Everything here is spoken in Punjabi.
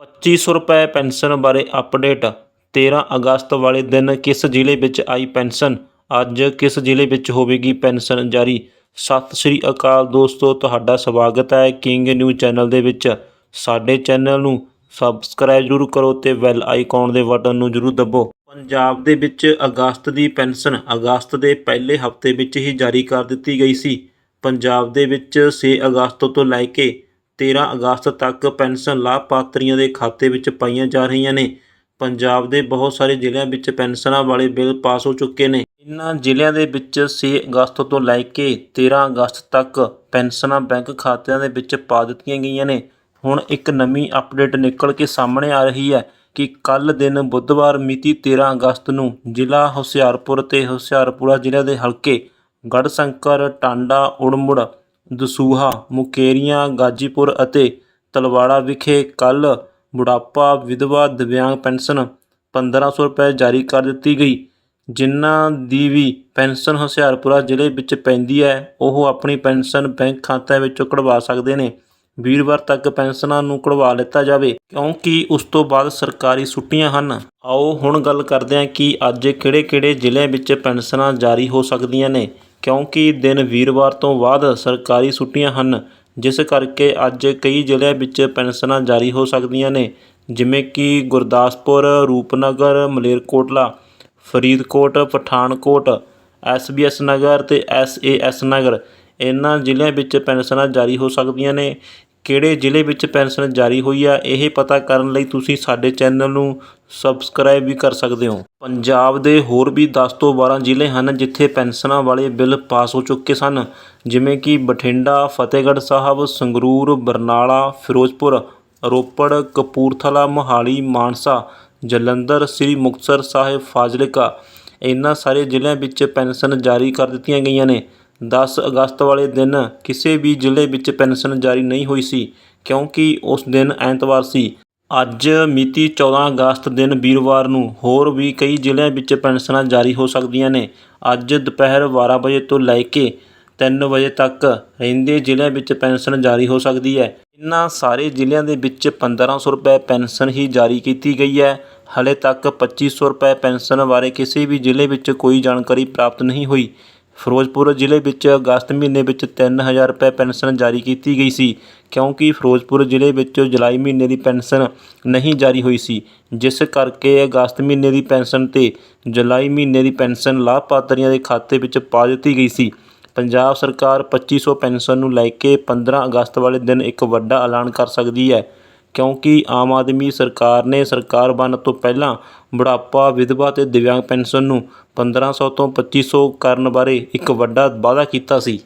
2500 ਰੁਪਏ ਪੈਨਸ਼ਨ ਬਾਰੇ ਅਪਡੇਟ। 13 ਅਗਸਤ ਵਾਲੇ ਦਿਨ ਕਿਸ ਜ਼ਿਲ੍ਹੇ ਵਿੱਚ ਆਈ ਪੈਨਸ਼ਨ? ਅੱਜ ਕਿਸ ਜ਼ਿਲ੍ਹੇ ਵਿੱਚ ਹੋਵੇਗੀ ਪੈਨਸ਼ਨ ਜਾਰੀ? ਸਤਿ ਸ਼੍ਰੀ ਅਕਾਲ ਦੋਸਤੋ, ਤੁਹਾਡਾ ਸਵਾਗਤ ਹੈ ਕਿੰਗ ਨਿਊਜ਼ ਚੈਨਲ ਦੇ ਵਿੱਚ। ਸਾਡੇ ਚੈਨਲ ਨੂੰ ਸਬਸਕ੍ਰਾਈਬ ਜ਼ਰੂਰ ਕਰੋ ਤੇ ਬੈਲ ਆਈਕਨ ਦੇ ਬਟਨ ਨੂੰ ਜ਼ਰੂਰ ਦਬੋ। ਪੰਜਾਬ ਦੇ ਵਿੱਚ ਅਗਸਤ ਦੀ ਪੈਨਸ਼ਨ ਅਗਸਤ ਦੇ ਪਹਿਲੇ ਹਫ਼ਤੇ ਵਿੱਚ ਹੀ ਜਾਰੀ ਕਰ ਦਿੱਤੀ ਗਈ ਸੀ। ਪੰਜਾਬ ਦੇ ਵਿੱਚ 6 ਅਗਸਤ ਤੋਂ ਲੈ ਕੇ 13 ਅਗਸਤ ਤੱਕ ਪੈਨਸ਼ਨ ਲਾਭਪਾਤਰੀਆਂ ਦੇ ਖਾਤੇ ਵਿੱਚ ਪਾਈਆਂ ਜਾ ਰਹੀਆਂ ਨੇ। ਪੰਜਾਬ ਦੇ ਬਹੁਤ ਸਾਰੇ ਜ਼ਿਲ੍ਹਿਆਂ ਵਿੱਚ ਪੈਨਸ਼ਨਾਂ ਵਾਲੇ ਬਿੱਲ ਪਾਸ ਹੋ ਚੁੱਕੇ ਨੇ। ਇਨ੍ਹਾਂ ਜ਼ਿਲ੍ਹਿਆਂ ਦੇ ਵਿੱਚ 6 ਅਗਸਤ ਤੋਂ ਲੈ ਕੇ 13 ਅਗਸਤ ਤੱਕ ਪੈਨਸ਼ਨਾਂ ਬੈਂਕ ਖਾਤਿਆਂ ਦੇ ਵਿੱਚ ਪਾ ਦਿੱਤੀਆਂ ਗਈਆਂ ਨੇ। ਹੁਣ ਇੱਕ ਨਵੀਂ ਅਪਡੇਟ ਨਿਕਲ ਕੇ ਸਾਹਮਣੇ ਆ ਰਹੀ ਹੈ ਕਿ ਕੱਲ ਦਿਨ ਬੁੱਧਵਾਰ ਮਿਤੀ 13 ਅਗਸਤ ਨੂੰ ਜ਼ਿਲ੍ਹਾ ਹੁਸ਼ਿਆਰਪੁਰ ਤੇ ਹੁਸ਼ਿਆਰਪੁਰਾ ਜ਼ਿਲ੍ਹੇ ਦੇ ਹਲਕੇ ਗੜਸੰਕਰ ਟਾਂਡਾ, ਉੜਮੁੜ ਦਸੂਹਾ, ਮੁਕੇਰੀਆਂ, ਗਾਜੀਪੁਰ ਅਤੇ ਤਲਵਾੜਾ ਵਿਖੇ ਕੱਲ੍ਹ ਬੁਢਾਪਾ ਵਿਧਵਾ ਦਿਵਿਆਂਗ ਪੈਨਸ਼ਨ 1500 ਰੁਪਏ ਜਾਰੀ ਕਰ ਦਿੱਤੀ ਗਈ। ਜਿਨ੍ਹਾਂ ਦੀ ਵੀ ਪੈਨਸ਼ਨ ਹੁਸ਼ਿਆਰਪੁਰਾ ਜ਼ਿਲ੍ਹੇ ਵਿੱਚ ਪੈਂਦੀ ਹੈ, ਉਹ ਆਪਣੀ ਪੈਨਸ਼ਨ ਬੈਂਕ ਖਾਤਿਆਂ ਵਿੱਚੋਂ ਕਢਵਾ ਸਕਦੇ ਨੇ। ਵੀਰਵਾਰ ਤੱਕ ਪੈਨਸ਼ਨਾਂ ਨੂੰ ਕਢਵਾ ਲਿੱਤਾ ਜਾਵੇ, ਕਿਉਂਕਿ ਉਸ ਤੋਂ ਬਾਅਦ ਸਰਕਾਰੀ ਛੁੱਟੀਆਂ ਹਨ। ਆਓ ਹੁਣ ਗੱਲ ਕਰਦੇ ਹਾਂ ਕਿ ਅੱਜ ਕਿਹੜੇ-ਕਿਹੜੇ ਜ਼ਿਲ੍ਹਿਆਂ ਵਿੱਚ ਪੈਨਸ਼ਨਾਂ ਜਾਰੀ ਹੋ ਸਕਦੀਆਂ ਨੇ। ਕਿਉਂਕਿ ਦਿਨ ਵੀਰਵਾਰ ਤੋਂ ਬਾਅਦ ਸਰਕਾਰੀ ਛੁੱਟੀਆਂ ਹਨ, ਜਿਸ ਕਰਕੇ ਅੱਜ ਕਈ ਜ਼ਿਲ੍ਹਿਆਂ ਵਿੱਚ ਪੈਨਸ਼ਨਾਂ ਜਾਰੀ ਹੋ ਸਕਦੀਆਂ ਨੇ, ਜਿਵੇਂ ਕਿ ਗੁਰਦਾਸਪੁਰ, ਰੂਪਨਗਰ, ਮਲੇਰਕੋਟਲਾ, ਫਰੀਦਕੋਟ, ਪਠਾਨਕੋਟ ਐਸਬੀਐਸ ਨਗਰ ਤੇ ਐਸਏਐਸ ਨਗਰ। ਇਹਨਾਂ ਜ਼ਿਲ੍ਹਿਆਂ ਵਿੱਚ ਪੈਨਸ਼ਨਾਂ ਜਾਰੀ ਹੋ ਸਕਦੀਆਂ ਨੇ। ਕਿਹੜੇ ਜ਼ਿਲ੍ਹੇ ਵਿੱਚ ਪੈਨਸ਼ਨ ਜਾਰੀ ਹੋਈ ਆ, ਇਹ ਪਤਾ ਕਰਨ ਲਈ ਤੁਸੀਂ ਸਾਡੇ ਚੈਨਲ ਨੂੰ ਸਬਸਕ੍ਰਾਈਬ ਵੀ ਕਰ ਸਕਦੇ ਹੋ। ਪੰਜਾਬ ਦੇ ਹੋਰ ਵੀ 10 ਤੋਂ 12 ਜ਼ਿਲ੍ਹੇ ਹਨ ਜਿੱਥੇ ਪੈਨਸ਼ਨਾਂ ਵਾਲੇ ਬਿੱਲ ਪਾਸ ਹੋ ਚੁੱਕੇ ਸਨ, ਜਿਵੇਂ ਕਿ ਬਠਿੰਡਾ, ਫਤਿਹਗੜ੍ਹ ਸਾਹਿਬ, ਸੰਗਰੂਰ, ਬਰਨਾਲਾ, ਫਿਰੋਜ਼ਪੁਰ, ਰੋਪੜ, ਕਪੂਰਥਲਾ, ਮੋਹਾਲੀ, ਮਾਨਸਾ, ਜਲੰਧਰ, ਸ੍ਰੀ ਮੁਕਤਸਰ ਸਾਹਿਬ, ਫਾਜ਼ਿਲਕਾ। ਇਹਨਾਂ ਸਾਰੇ ਜ਼ਿਲ੍ਹਿਆਂ ਵਿੱਚ ਪੈਨਸ਼ਨ ਜਾਰੀ ਕਰ ਦਿੱਤੀਆਂ ਗਈਆਂ ਨੇ। ਦਸ ਅਗਸਤ ਵਾਲੇ ਦਿਨ ਕਿਸੇ ਵੀ ਜ਼ਿਲ੍ਹੇ ਵਿੱਚ ਪੈਨਸ਼ਨ ਜਾਰੀ ਨਹੀਂ ਹੋਈ ਸੀ, ਕਿਉਂਕਿ ਉਸ ਦਿਨ ਐਤਵਾਰ ਸੀ। ਅੱਜ ਮਿਤੀ 14 ਅਗਸਤ ਦਿਨ ਵੀਰਵਾਰ ਨੂੰ ਹੋਰ ਵੀ ਕਈ ਜ਼ਿਲ੍ਹਿਆਂ ਵਿੱਚ ਪੈਨਸ਼ਨਾਂ ਜਾਰੀ ਹੋ ਸਕਦੀਆਂ ਨੇ। ਅੱਜ ਦੁਪਹਿਰ 12 ਵਜੇ ਤੋਂ ਲੈ ਕੇ 3 ਵਜੇ ਤੱਕ ਰਹਿੰਦੇ ਜ਼ਿਲ੍ਹਿਆਂ ਵਿੱਚ ਪੈਨਸ਼ਨ ਜਾਰੀ ਹੋ ਸਕਦੀ ਹੈ। ਇਨ੍ਹਾਂ ਸਾਰੇ ਜ਼ਿਲ੍ਹਿਆਂ ਦੇ ਵਿੱਚ 1500 ਰੁਪਏ ਪੈਨਸ਼ਨ ਹੀ ਜਾਰੀ ਕੀਤੀ ਗਈ ਹੈ। ਹਲੇ ਤੱਕ 2500 ਰੁਪਏ ਪੈਨਸ਼ਨ ਬਾਰੇ ਕਿਸੇ ਵੀ ਜ਼ਿਲ੍ਹੇ ਵਿੱਚ ਕੋਈ ਜਾਣਕਾਰੀ ਪ੍ਰਾਪਤ ਨਹੀਂ ਹੋਈ। ਫਿਰੋਜ਼ਪੁਰ ਜ਼ਿਲ੍ਹੇ ਵਿੱਚ ਅਗਸਤ ਮਹੀਨੇ ਵਿੱਚ 3000 ਰੁਪਏ ਪੈਨਸ਼ਨ ਜਾਰੀ ਕੀਤੀ ਗਈ ਸੀ, ਕਿਉਂਕਿ ਫਿਰੋਜ਼ਪੁਰ ਜ਼ਿਲ੍ਹੇ ਵਿੱਚ ਜੁਲਾਈ ਮਹੀਨੇ ਦੀ ਪੈਨਸ਼ਨ ਨਹੀਂ ਜਾਰੀ ਹੋਈ ਸੀ, ਜਿਸ ਕਰਕੇ ਅਗਸਤ ਮਹੀਨੇ ਦੀ ਪੈਨਸ਼ਨ ਤੇ ਜੁਲਾਈ ਮਹੀਨੇ ਦੀ ਪੈਨਸ਼ਨ ਲਾਭਪਾਤਰੀਆਂ ਦੇ ਖਾਤੇ ਵਿੱਚ ਪਾ ਦਿੱਤੀ ਗਈ ਸੀ। ਪੰਜਾਬ ਸਰਕਾਰ 2500 ਪੈਨਸ਼ਨ ਨੂੰ ਲੈ ਕੇ 15 ਅਗਸਤ ਵਾਲੇ ਦਿਨ ਇੱਕ ਵੱਡਾ ਐਲਾਨ ਕਰ ਸਕਦੀ ਹੈ। ਕਿਉਂਕਿ ਆਮ ਆਦਮੀ ਸਰਕਾਰ ਨੇ ਸਰਕਾਰ ਬਣਨ ਤੋਂ ਪਹਿਲਾਂ ਬੁਢਾਪਾ, ਵਿਧਵਾ ਅਤੇ ਦਿਵਿਆਂਗ ਪੈਨਸ਼ਨ ਨੂੰ 1500 ਤੋਂ ਪੱਚੀ ਸੌ ਕਰਨ ਬਾਰੇ ਇੱਕ ਵੱਡਾ ਵਾਅਦਾ ਕੀਤਾ ਸੀ।